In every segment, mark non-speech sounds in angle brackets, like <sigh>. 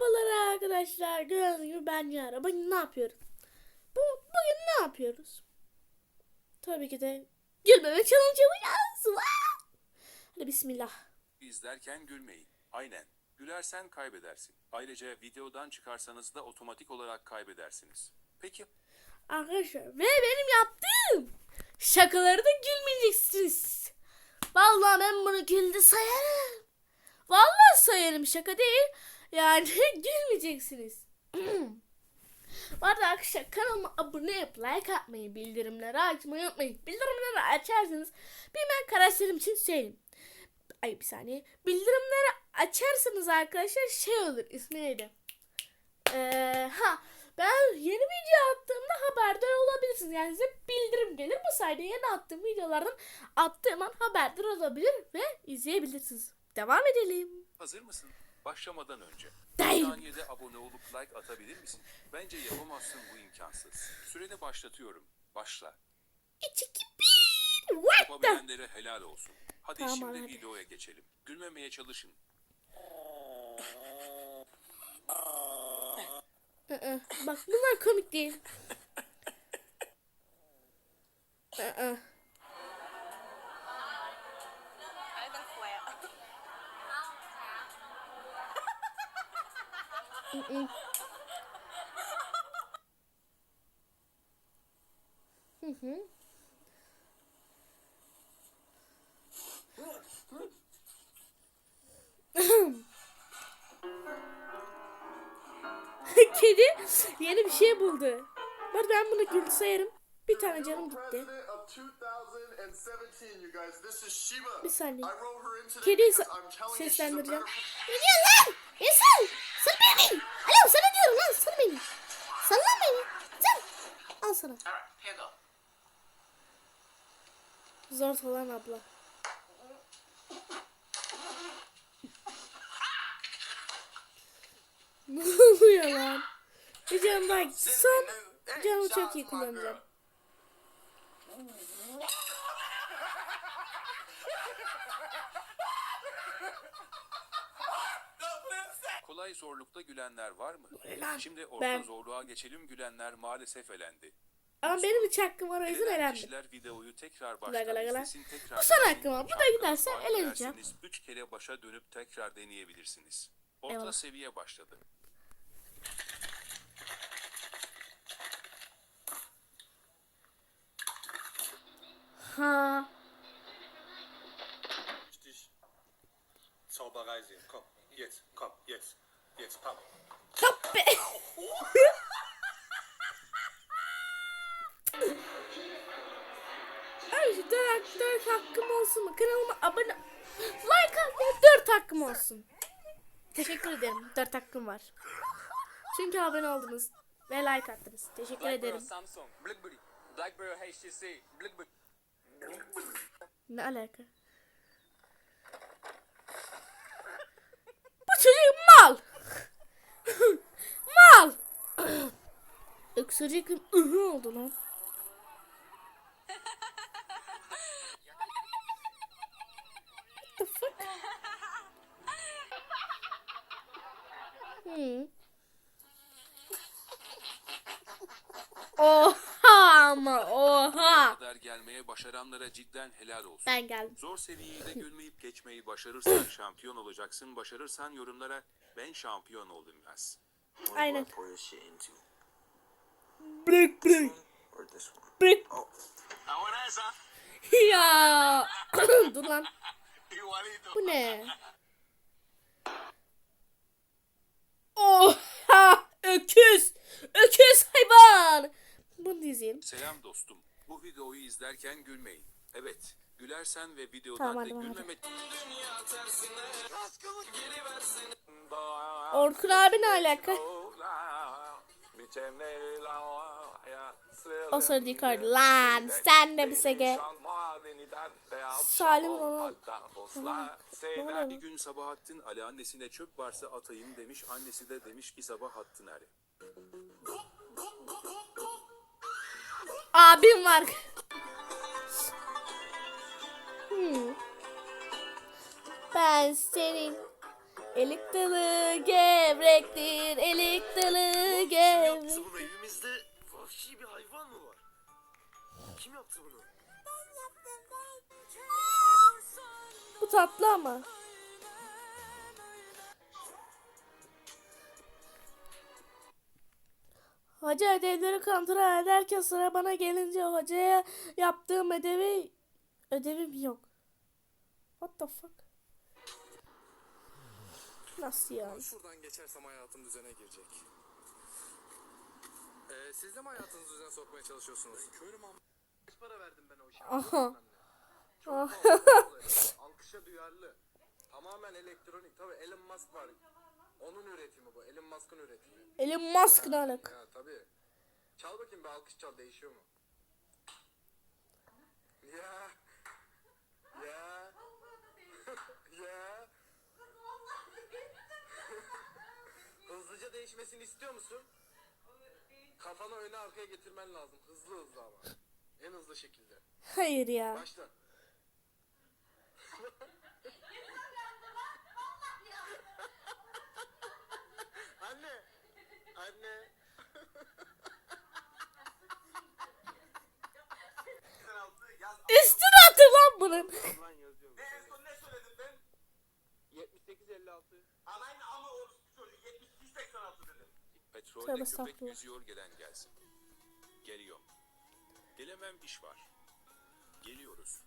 Merhabalar arkadaşlar. Gördüğünüz gibi ben Yara. Bugün ne yapıyoruz? Bu, bugün ne yapıyoruz? Tabii ki de gülmeme challenge yapacağız. Hadi bismillah. İzlerken gülmeyin. Aynen. Gülersen kaybedersin. Ayrıca videodan çıkarsanız da otomatik olarak kaybedersiniz. Peki Arkadaşlar ve benim yaptığım şakaları da gülmeyeceksiniz. Vallahi ben bunu güldü sayarım. Vallahi sayarım şaka değil. Yani <laughs> gülmeyeceksiniz. <clears throat> Bu arada arkadaşlar kanalıma abone olup like atmayı, bildirimleri açmayı unutmayın. Bildirimleri açarsanız bir ben karakterim için söyleyeyim. Ay bir saniye. Bildirimleri açarsanız arkadaşlar şey olur. ismi neydi? Ee, ha ben yeni video attığımda haberdar olabilirsiniz. Yani size bildirim gelir. Bu sayede yeni attığım videolardan attığım an haberdar olabilir ve izleyebilirsiniz. Devam edelim. hazır mısın? Başlamadan önce. Değil. Saniyede abone olup like atabilir misin? Bence yapamazsın bu imkansız. Süreni başlatıyorum. Başla. 3, 2, 1. What the? Yapabilenlere helal olsun. Hadi Tamam, şimdi hadi. videoya geçelim. Gülmemeye çalışın. Aa, Bak bunlar komik değil. <laughs> Aa, Hı hı. <laughs> Kedi yeni bir şey buldu. Bak ben bunu gül sayarım. Bir tane canım gitti. President of 2017, you guys. This is Shiba. Bir saniye. I wrote her in today Kediyi because sa- I'm telling you she's a seslendireceğim. Ne diyorsun lan? İnsan! Beni! Alo sana diyorum lan sal beni. Sal lan beni. Sal. Al sana. Zor falan abla. <laughs> ne oluyor lan? Bir canım daha gitti. Son canımı çok iyi kullanacağım. Zorlukta gülenler var mı? Lan, Şimdi orta ben- zorluğa geçelim. Gülenler maalesef elendi. Ama benim hiç hakkım var o yüzden elendim. kişiler videoyu tekrar baştan gala gala. tekrar Bu son hakkım var. Bu da giderse eleneceğim. derseniz Üç kere başa dönüp tekrar deneyebilirsiniz. Orta Eyvallah. seviye başladı. Ha. Zauberei sehen. Komm, jetzt, komm, jetzt. Jetzt, be. <laughs> Ay şu dört, dört hakkım olsun mu? Kanalıma abone... Like atmaya dört hakkım olsun. Teşekkür ederim. Dört hakkım var. Çünkü abone oldunuz. Ve like attınız. Teşekkür Blackberry ederim. Samsung, BlackBerry, BlackBerry HTC, BlackBerry. Ne alaka? Öksürecek ıhı oldu lan. What the fuck? Hmm. Oha ama oha. kadar gelmeye başaranlara cidden helal olsun. Ben geldim. Zor seviyeyi de gülmeyip geçmeyi başarırsan şampiyon olacaksın. Başarırsan yorumlara ben şampiyon oldum yaz. Aynen. pour Ah, buena esa. Ya. <coughs> Dur lan. Bu ne? Oha! Öküz! Öküz hayvan! Bunu da izleyelim. Selam dostum. Bu videoyu izlerken gülmeyin. Evet. Gülersen ve videodan Tamam, da gülmemek Orkun abi ne alaka? O sırada yukarıda. Lan sen de bir sege. Salim onu. Ne oluyor? Bir gün Sabahattin Ali annesine çöp varsa atayım demiş. Annesi de demiş ki Sabahattin Ali. Abim var. Hmm. Ben senin elik dalı gevrekli diye bir Kim yaptı bunu? Bu tatlı ama. Hoca ödevleri kontrol ederken sıra bana gelince hocaya yaptığım ödevi ödevim yok. What the fuck? Nasıl yani? Şuradan geçersem hayatım düzene girecek. Ee, siz de mi hayatınızı düzene sokmaya çalışıyorsunuz? Körüm ama. Kaç para verdim ben o işe? Aha. Çok Ah. Alkışa duyarlı. Tamamen elektronik. Tabii Elon Musk var. Onun üretimi bu. Elon Musk'ın üretimi. Elon Musk ne alaka? Ya tabii. Çal bakayım bir alkış çal değişiyor mu? Ya. Ya. ya. Hızlıca değişmesini istiyor musun? Kafanı öne arkaya getirmen lazım. Hızlı hızlı ama. En hızlı şekilde. Hayır ya. Başla. Anne. Anne. Üstüne atın lan bunun. Lan yazıyorum. Ne en son ne söyledin ben? 7856. Anayın ama orospu çocuğu 72 86 dedim. Petrolde Tövbe köpek estağfurullah. yüzüyor gelen gelsin. Gelemem iş var. Geliyoruz.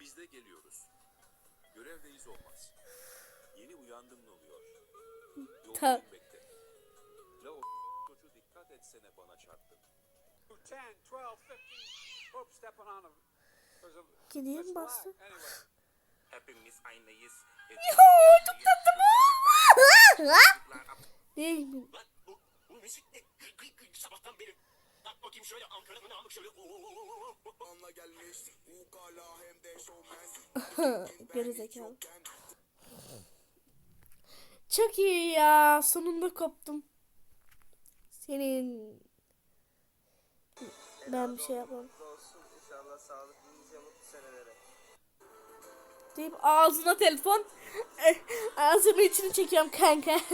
Biz de geliyoruz. Görevdeyiz olmaz. Yeni uyandım ne oluyor? Ta-. La o çocuğu dikkat etsene bana çarptı. 10, 12, 15. Hop stepping on a... Gideyim Let's bastı. relax. Anyway. <laughs> Hepimiz aynıyız. Değil mi? Lan bu, bu bakayım şöyle Ankara'nın namık şöyle. Anla gelmiş. Ukala hem de şovmen. <laughs> Geri zekalı. Çok iyi ya. Sonunda koptum. Senin ben bir şey yapmam. olsun. İnşallah sağlıklı nice mutlu senelere. Deyip ağzına telefon. <laughs> Ağzımın içini çekiyorum kanka. <laughs>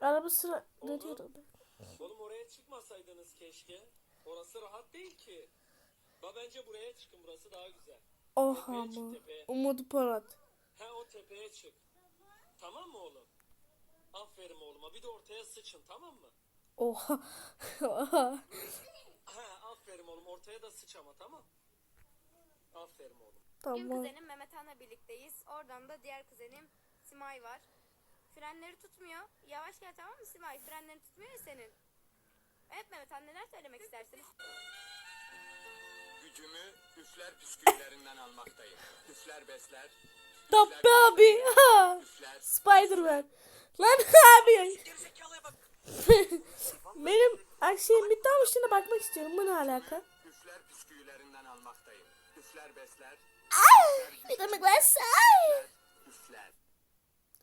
Araba sıra ne diyordu? Çıkmasaydınız keşke. Orası rahat değil ki. Ba bence buraya çıkın burası daha güzel. Oha Tepeye çık mı? tepeye. Umut Polat. He o tepeye çık. Tamam mı oğlum? Aferin oğluma bir de ortaya sıçın tamam mı? Oha. Oha. <laughs> He aferin oğlum ortaya da sıç ama tamam. Aferin oğlum. Tamam. kuzenim Mehmet Han'la birlikteyiz. Oradan da diğer kuzenim Simay var. Frenleri tutmuyor. Yavaş gel tamam mı Simay? Frenleri tutmuyor ya senin. Evet Mehmet Han neler söylemek istersin? Gücümü üfler püsküllerinden almaktayım. Üfler besler. Tabii abi. Ha. Spider-Man. Lan abi. <laughs> Benim her şeyim bitti ama şimdi bakmak istiyorum. Bu ne alaka? Üfler püsküllerinden almaktayım. Üfler besler. Bir demek var Üfler.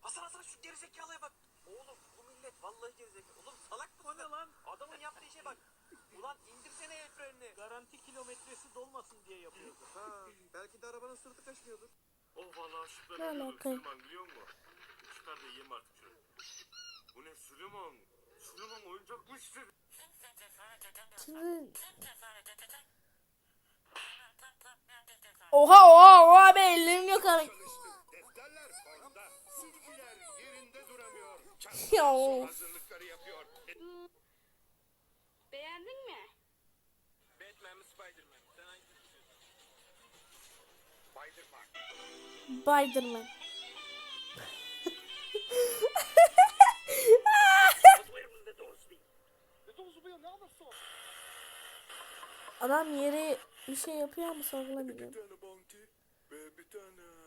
Hasan Hasan şu gerizekalıya bak. Oğlum millet vallahi gerizekalı. Oğlum salak mı? O ne lan? Adamın yaptığı şeye bak. <laughs> Ulan indirsene el frenini. Garanti kilometresi dolmasın diye yapıyordu. Ha, belki de arabanın sırtı kaşmıyordur. Oh valla süper Ne oldu? Süleyman biliyor musun? Çıkar da yiyeyim artık şöyle. Bu ne Süleyman? Süleyman oyuncakmıştır. Şimdi... Oha oha oha be ellerim yok abi. Ya of. Hazırlıkları yapıyor. Beğendin mi? Batman mi Spiderman mi? Sen hangisini istiyorsun? Spider-Man. Spiderman. Adam yere bir şey yapıyor ama sorgulamıyor. tane bounty ve bir tane...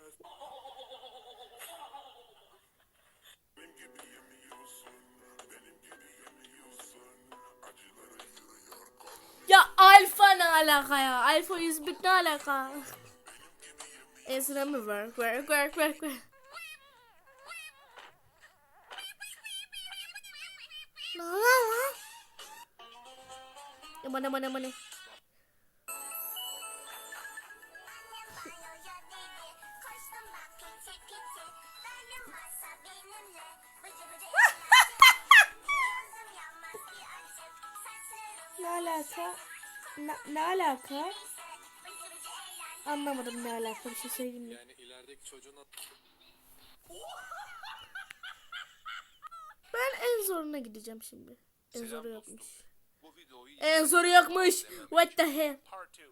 alaka ya? Alfa 101 ne alaka? Esra mı var? Work work work work. Ne oluyor lan? Aman aman aman. alaka? Ne, ne alaka? Anlamadım ne alaka bir şey söyleyeyim mi? Yani ilerideki çocuğun Ben en zoruna gideceğim şimdi. En Selam zoru dostum. yokmuş. Bu videoyu En zoru yokmuş. What the hell? Part 2.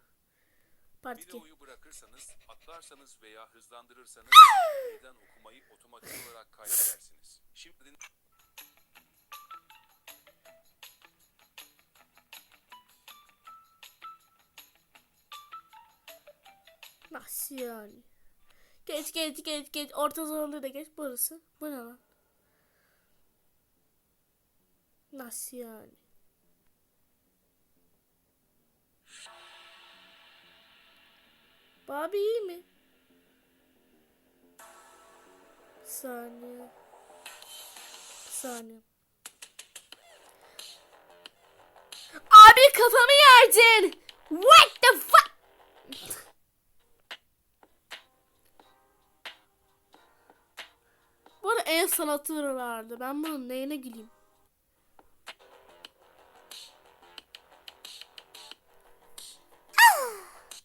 Part 2. Videoyu bırakırsanız, atlarsanız veya hızlandırırsanız <laughs> meydan okumayı otomatik olarak kaybedersiniz. Şimdi Nasıl yani? Geç geç geç geç. Orta zorluğu da geç. Burası. Bu ne lan? Nasıl yani? Babi iyi mi? Bir saniye. Bir saniye. Abi kafamı yerdin. What the fuck? Sanatı vardı. Ben bunun neyine güleyim?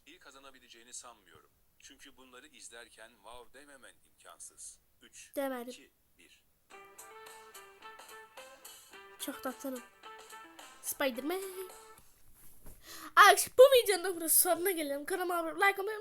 iyi kazanabileceğini sanmıyorum. Çünkü bunları izlerken wow dememen imkansız. 3, Demedim. 2, 1. Çok tatlım. Spiderman. Arkadaşlar bu videonun da burası sonuna gelelim. Kanalıma abone like olmayı unutmayın.